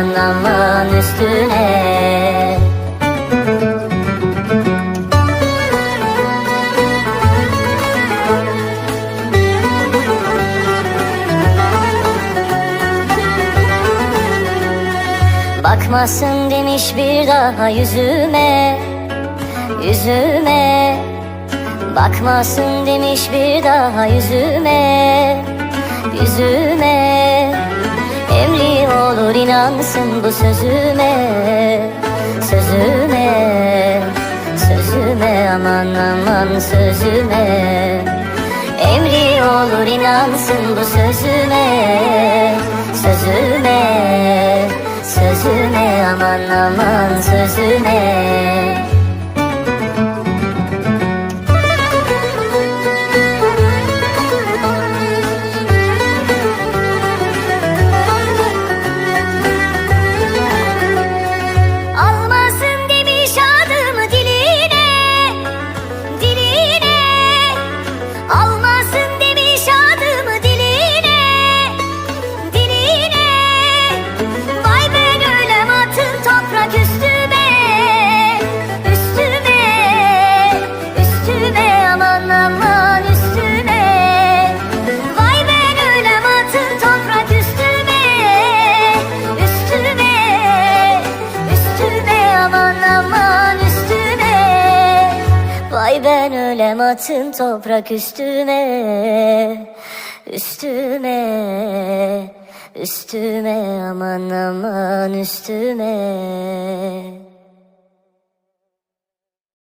Aman üstüne. Bakmasın demiş bir daha yüzüme Yüzüme. Bakmasın demiş bir daha yüzüme Yüzüme olur inansın bu sözüme Sözüme Sözüme aman aman sözüme. Emri olur inansın bu sözüme Sözüme Sözüme aman aman sözüme Ben ölem atın toprak üstüme Üstüme Üstüme aman aman üstüme